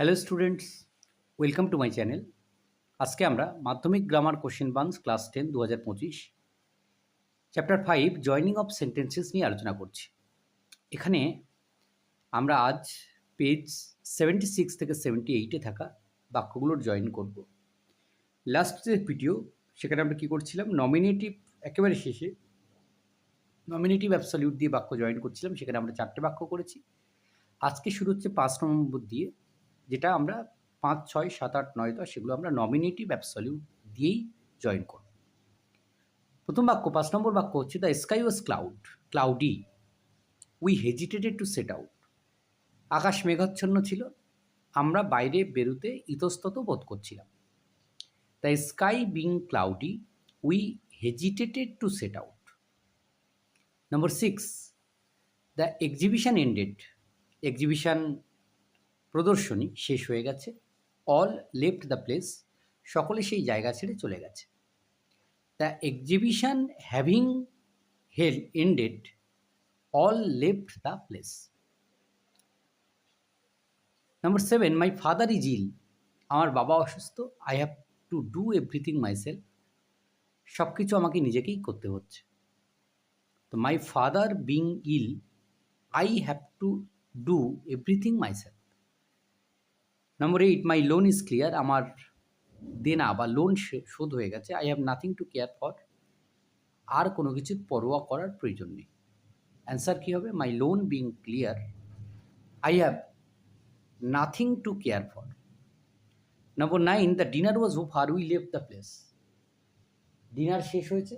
Hello students welcome to my channel আজকে আমরা মাধ্যমিক গ্রামার কোশ্চেন বাংস ক্লাস টেন দু হাজার পঁচিশ chapter five joining of sentences নিয়ে আলোচনা করছি। এখানে আমরা আজ পেজ সেভেন্টি সিক্স থেকে সেভেন্টি এইটে থাকা বাক্যগুলোর জয়েন করব। লাস্ট যে ভিডিও সেখানে আমরা কী করছিলাম? নমিনেটিভ একেবারে শেষে নমিনেটিভ অ্যাবসলিউট দিয়ে বাক্য জয়েন করছিলাম। সেখানে আমরা চারটে বাক্য করেছি। আজকে শুরু হচ্ছে পাঁচ নম্বর দিয়ে যেটা আমরা পাঁচ, ছয়, সাত, আট, নয়, দশ সেগুলো আমরা নমিনেটিভ অ্যাবসলিউট দিয়েই জয়েন করব। প্রথম বাক্য, পাঁচ নম্বর বাক্য হচ্ছে the sky was cloud cloudy we hesitated to set out আকাশ মেঘাচ্ছন্ন ছিল। আমরা বাইরে বেরোতে ইতস্তত বোধ করছিলাম। The sky being cloudy we hesitated to set out number six the exhibition ended exhibition প্রদর্শনী শেষ হয়ে গেছে। অল লেফট দ্য প্লেস সকলে সেই জায়গা ছেড়ে চলে গেছে। The exhibition having hell ended all left the place number seven my father is ill আমার বাবা অসুস্থ। I have to do everything myself সব কিছু আমাকে নিজেকেই করতে হচ্ছে। তো my father being ill I have to do everything myself number eight my loan is clear আমার দেনা বা লোন শোধ হয়ে গেছে। I have nothing to care for আর কোনো কিছুর পরোয়া করার প্রয়োজন নেই। অ্যান্সার কী হবে? My loan being clear I have nothing to care for number nine the dinner was over we leave the place dinner শেষ হয়েছে।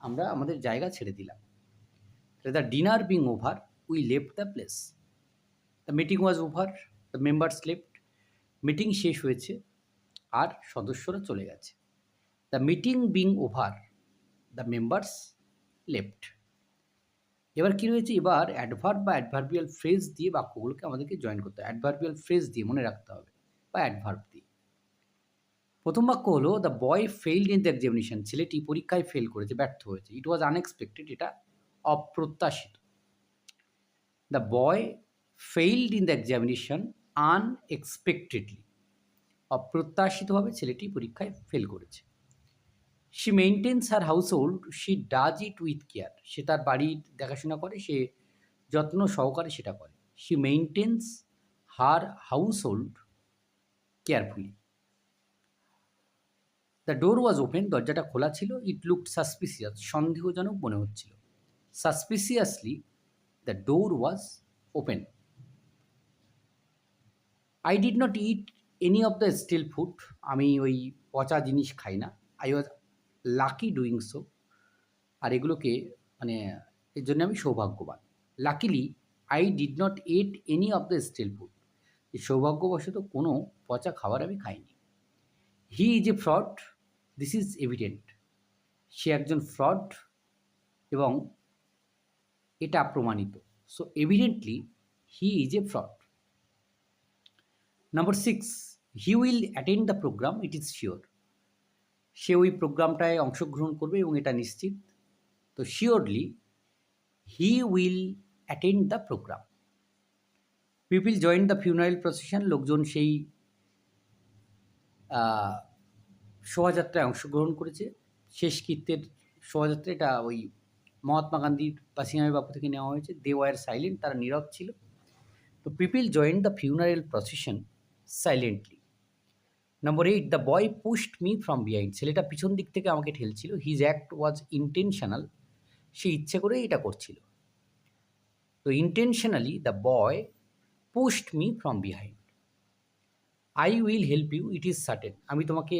আমরা আমাদের জায়গা ছেড়ে দিলাম। The dinner being over we leave the place the meeting was over the members left meeting শেষ হয়েছে আর সদস্যরা চলে গেছে। The meeting being over the members left এবার কী রয়েছে? এবার অ্যাডভার্ব বা অ্যাডভার্বিয়াল ফ্রেজ দিয়ে বাক্যগুলোকে আমাদেরকে জয়েন করতে হবে। অ্যাডভার্বিয়াল ফ্রেজ দিয়ে মনে রাখতে হবে বা অ্যাডভার্ব দিয়ে। প্রথম বাক্য হলো the boy failed in the examination ছেলেটি পরীক্ষায় ফেল করেছে, ব্যর্থ হয়েছে। ইট ওয়াজ আনএক্সপেক্টেড এটা অপ্রত্যাশিত। The boy failed in the examination unexpectedly অপ্রত্যাশিতভাবে ছেলেটি পরীক্ষায় ফেল করেছে। She maintains her house hold she does it with care সে তার বাড়ির দেখাশোনা করে, সে যত্ন সহকারে সেটা করে। She maintains her household carefully the door was open দরজাটা খোলা ছিল ইট লুকড সাসপিসিয়াস সন্দেহজনক মনে হচ্ছিল। Suspiciously the door was open I did not eat any of the stale food আমি ওই পচা জিনিস খাই না। I was lucky doing so আর এগুলোকে মানে এর জন্য আমি সৌভাগ্যবান। Luckily I did not eat any of the stale food সৌভাগ্যবশত কোনো পচা খাবার আমি খাইনি। He is a fraud this is evident সে একজন ফ্রড এবং এটা প্রমাণিত। So evidently he is a fraud number six he will attend the programme it is sure সে ওই প্রোগ্রামটায় অংশগ্রহণ করবে এবং এটা নিশ্চিত। তো surely he will attend the programme people join the funeral procession লোকজন সেই শোভাযাত্রায় অংশগ্রহণ করেছে। শেষকৃত্যের শোভাযাত্রা এটা ওই মহাত্মা গান্ধীর পাসিংহামি বাপু থেকে নেওয়া হয়েছে। দে ওয়ার সাইলেন্ট তারা নীরব ছিল। তো people join the funeral procession silently number eight the boy pushed me from behind ছেলেটা পিছন দিক থেকে আমাকে ঠেলছিল। হিজ অ্যাক্ট ওয়াজ ইন্টেনশনাল সে ইচ্ছে করেই এটা করছিল। তো intentionally the boy pushed me from behind I will help you it is certain আমি তোমাকে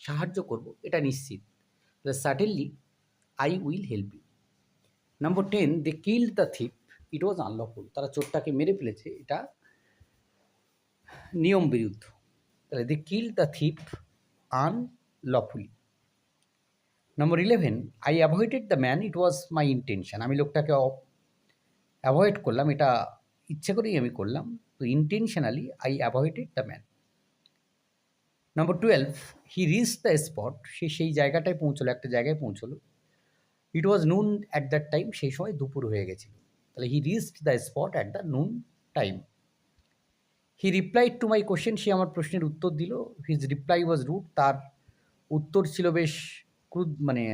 সাহায্য করব, এটা নিশ্চিত। Certainly I will help you number ten they kill the thief it was unlawful তারা চোরটাকে মেরে ফেলেছে, এটা নিয়ম বিরুদ্ধ। তাহলে they kill the thief un unlawfully number eleven, I avoided the man, it was my intention. আমি লোকটাকে অ্যাভয়েড করলাম, এটা ইচ্ছে করেই আমি করলাম। তো intentionally I avoided the man. Number twelve, he reach the spot. সে সেই জায়গাটায় পৌঁছলো, একটা জায়গায় পৌঁছলো। ইট ওয়াজ নুন অ্যাট দ্যাট টাইম, সেই সময় দুপুর হয়ে গেছিল। তাহলে he reached the spot at the noon time. He replied to my question সে আমার প্রশ্নের উত্তর দিল। হিজ রিপ্লাই ওয়াজ রুট তার উত্তর ছিল বেশ ক্রুদ মানে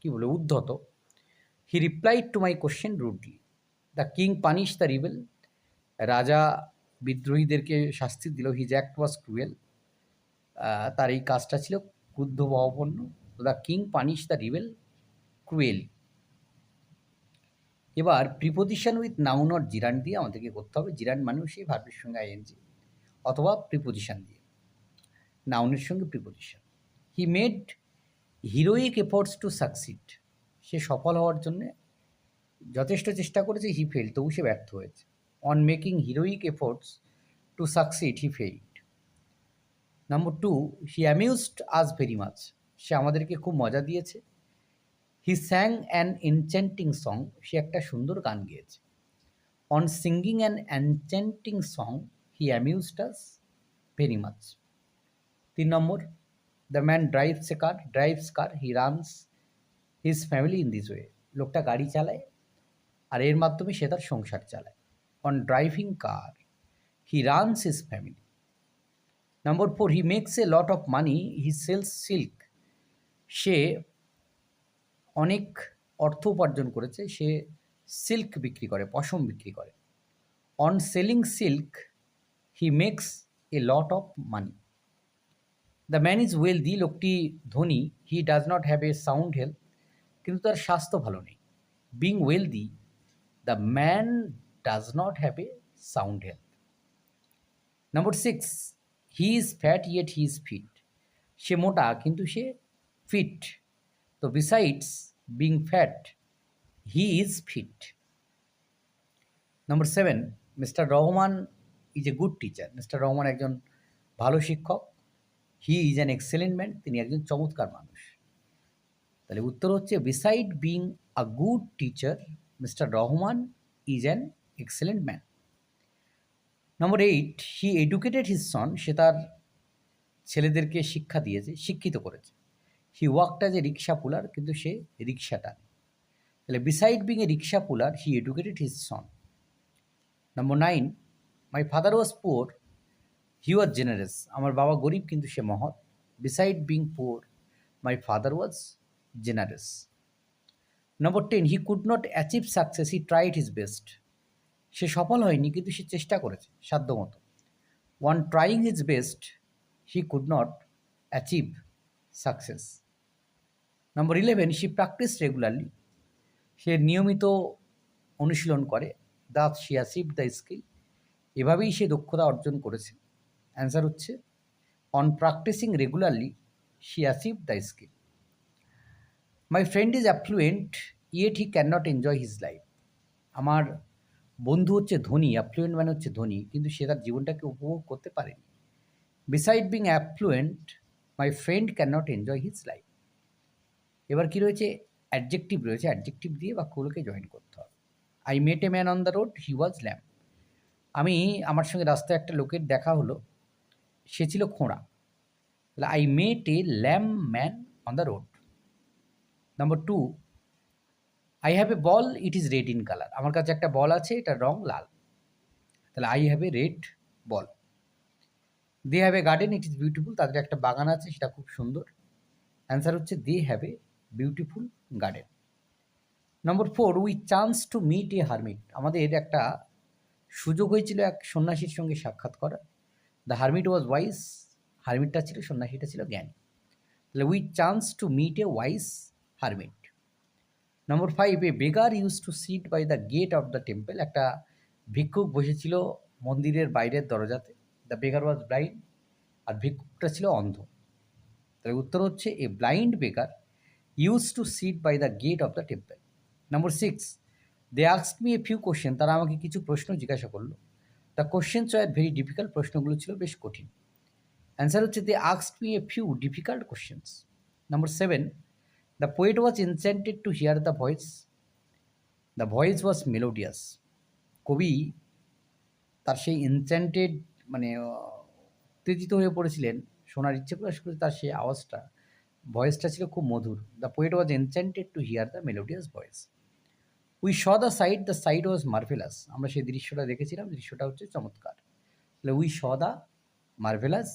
কী বলে উদ্ধত। He replied to my question rudely the king punish the rebel রাজা বিদ্রোহীদেরকে শাস্তি দিল। হিজ অ্যাক্ট ওয়াজ ক্রুয়েল তার এই কাজটা ছিল ক্রুদ্ধ ভাবাপন্ন the king punish the rebel cruel এবার preposition with noun or gerund দিয়ে আমাদেরকে করতে হবে। জিরান মানেও সেই ভার্বের সঙ্গে আইএনজি অথবা প্রিপোজিশন দিয়ে। নাউনের সঙ্গে preposition he made heroic efforts to succeed সে সফল হওয়ার জন্যে যথেষ্ট চেষ্টা করেছে হি ফেল তবু সে ব্যর্থ হয়েছে। On making heroic efforts to succeed he failed number two he amused us very much সে আমাদেরকে খুব মজা দিয়েছে। হি স্যাং অ্যান এনচেন্টিং সং সে একটা সুন্দর গান গেয়েছে। On singing an enchanting song he amused us very much তিন নম্বর the man drives a car drives car he runs his family in this way লোকটা গাড়ি চালায় আর এর মাধ্যমে সে তার সংসার চালায়। On driving car he runs his family number four he makes a lot of money he sells silk সে অনেক অর্থ উপার্জন করেছে, সে সিল্ক বিক্রি করে, পশম বিক্রি করে। On selling silk he makes a lot of money the man is wealthy লোকটি ধনী he does not have a sound health কিন্তু তার স্বাস্থ্য ভালো নেই। Being wealthy the man does not have a sound health number six he is fat yet he is fit সে মোটা, কিন্তু সে ফিট তো besides being fat he is fit number seven mister Rahman is a good teacher mister Rahman একজন ভালো শিক্ষক। He is an excellent man তিনি একজন চমৎকার মানুষ। তাহলে উত্তর হচ্ছে beside being a good teacher mister Rahman is an excellent man number eight he educated his son সে তার ছেলেদেরকে শিক্ষা দিয়েছে, শিক্ষিত করেছে। হি ওয়ার্কড অ্যাজ এ রিক্সা পুলার কিন্তু সে রিক্সা টানে। তাহলে beside being a rickshaw puller he educated his son number nine my father was poor he was generous আমার বাবা গরিব, কিন্তু সে মহৎ। Beside being poor my father was generous number ten he could not achieve success he tried his best সে সফল হয়নি, কিন্তু সে চেষ্টা করেছে সাধ্যমতো one trying his best he could not achieve success number eleven she practise regularly সে নিয়মিত অনুশীলন করে দাঁত শি অ্যাচিভ দ্য স্কিল এভাবেই সে দক্ষতা অর্জন করেছে। অ্যান্সার হচ্ছে on practising regularly she achieve the skill my friend is affluent yet he can not enjoy his life আমার বন্ধু হচ্ছে ধনী অ্যাফ্লুয়েন্ট মানে হচ্ছে ধনী, কিন্তু সে তার জীবনটাকে উপভোগ করতে পারেনি। Beside being affluent my friend can not enjoy his life এবার কী রয়েছে? অ্যাডজেক্টিভ রয়েছে। অ্যাডজেক্টিভ দিয়ে বাক্যগুলোকে জয়েন করতে হবে। I met a man on the road he was lame আমি আমার সঙ্গে রাস্তায় একটা লোকের দেখা হলো। সে ছিল খোঁড়া। তাহলে I met a lame man on the road number two I have a ball it is red in colour আমার কাছে একটা বল আছে। এটার রং লাল। তাহলে I have a red ball they have a garden it is beautiful তাদের একটা বাগান আছে। সেটা খুব সুন্দর। অ্যান্সার হচ্ছে they have a beautiful garden number four we chance to meet a hermit আমাদের একটা সুযোগ হয়েছিল এক সন্ন্যাসীর সঙ্গে সাক্ষাৎ করার। দ্য হারমিট ওয়াজ ওয়াইস হারমিটটা ছিল, সন্ন্যাসীটা ছিল জ্ঞানী। তাহলে we chance to meet a wise hermit number five a beggar use to sit by the gate of the temple একটা ভিক্ষুক বসেছিল মন্দিরের বাইরের দরজাতে। দ্য বেগার ওয়াজ ব্লাইন্ড আর ভিক্ষুকটা ছিল অন্ধ। তাহলে উত্তর হচ্ছে a blind beggar use to sit by the gate of the temple number six they ask me a few question তারা আমাকে কিছু প্রশ্ন জিজ্ঞাসা করল। The questions are very difficult প্রশ্নগুলো ছিল বেশ কঠিন। অ্যান্সার হচ্ছে they ask me a few difficult questions number seven the poet was enchanted to hear the voice the voice was melodious কবি তার সেই ইনসেন্টেড মানে উত্তেজিত হয়ে পড়েছিলেন, শোনার ইচ্ছে প্রকাশ করে তার সেই আওয়াজটা ভয়েসটা ছিল খুব মধুর। The poet was enchanted to hear the melodious voice we saw the sight the sight was marvellous আমরা সেই দৃশ্যটা দেখেছিলাম, দৃশ্যটা হচ্ছে চমৎকার। তাহলে we saw the marvellous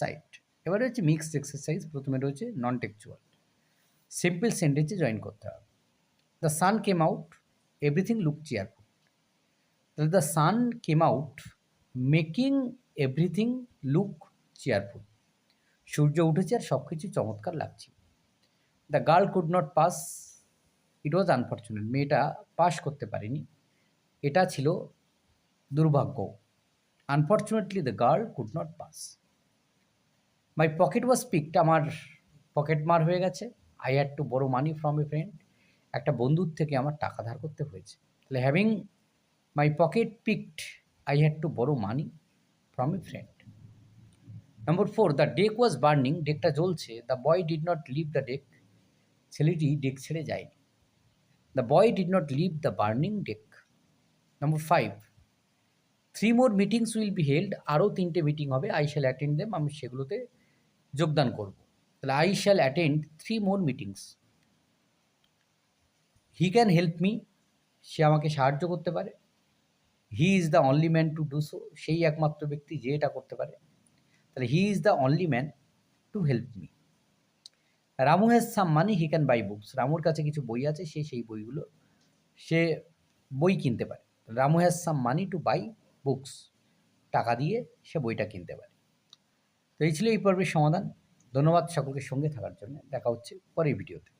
sight এবারে হচ্ছে মিক্সড এক্সারসাইজ প্রথমে রয়েছে নন টেকচুয়াল সিম্পল সেন্টেন্সে জয়েন করতে হবে। The sun came out everything look cheerful তাহলে the sun came out making everything look cheerful সূর্য উঠেছে আর সব কিছু চমৎকার লাগছে। The girl could not pass it was unfortunate মেয়েটা পাস করতে পারেনি। এটা ছিল দুর্ভাগ্য। Unfortunately the girl could not pass my pocket was picked আমার পকেট মার হয়ে গেছে। I had to borrow money from a friend একটা বন্ধুর থেকে আমার টাকা ধার করতে হয়েছে। তাহলে having my pocket picked I had to borrow money from a friend number four the deck was burning ডেকটা জ্বলছে the boy did not leave the deck ছেলেটি ডেক ছেড়ে যায়নি। The boy did not leave the burning deck number five three more meetings will be held আরও তিনটে meeting হবে I shall attend them আমি সেগুলোতে যোগদান করব। তাহলে I shall attend three more meetings he can help me সে আমাকে সাহায্য করতে পারে। He is the only man to do so সেই একমাত্র ব্যক্তি যে এটা করতে পারে। তাহলে he is the only man to help me Ramu has some money he can buy books রামুর কাছে কিছু বই আছে, সে সেই বইগুলো, সে বই কিনতে পারে। Ramu has some money to buy books টাকা দিয়ে সে বইটা কিনতে পারে। তো এই ছিল এই পর্বের সমাধান। ধন্যবাদ সকলকে সঙ্গে থাকার জন্য। দেখা হচ্ছে পরের ভিডিওতে।